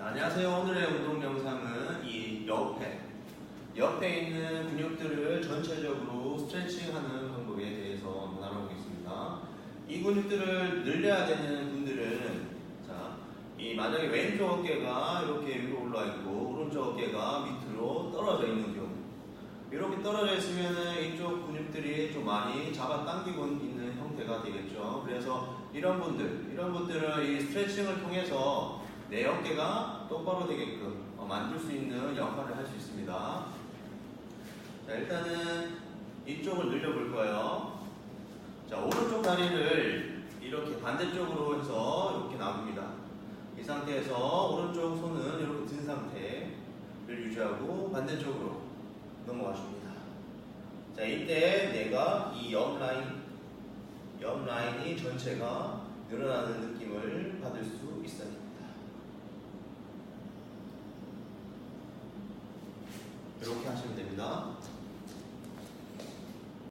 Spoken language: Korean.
자, 안녕하세요. 오늘의 운동 영상은 이 옆에 옆에 있는 근육들을 전체적으로 스트레칭하는 방법에 대해서 한번 알아보겠습니다. 이 근육들을 늘려야 되는 분들은 자, 이 만약에 왼쪽 어깨가 이렇게 위로 올라 있고 오른쪽 어깨가 밑으로 떨어져 있는 경우 이렇게 떨어져 있으면은 이쪽 근육들이 좀 많이 잡아 당기고 있는 형태가 되겠죠. 그래서 이런 분들, 이런 분들은 이 스트레칭을 통해서 내 어깨가 똑바로 되게끔 어, 만들 수 있는 역할을 할 수 있습니다. 자, 일단은 이쪽을 늘려볼 거예요. 자, 오른쪽 다리를 이렇게 반대쪽으로 해서 이렇게 놔둡니다. 이 상태에서 오른쪽 손은 이렇게 든 상태를 유지하고 반대쪽으로 넘어가십니다. 자, 이때 내가 이 옆 라인, 옆 라인이 전체가 늘어나는 느낌을 받을 수 있어야 됩니다. 이렇게 하시면 됩니다.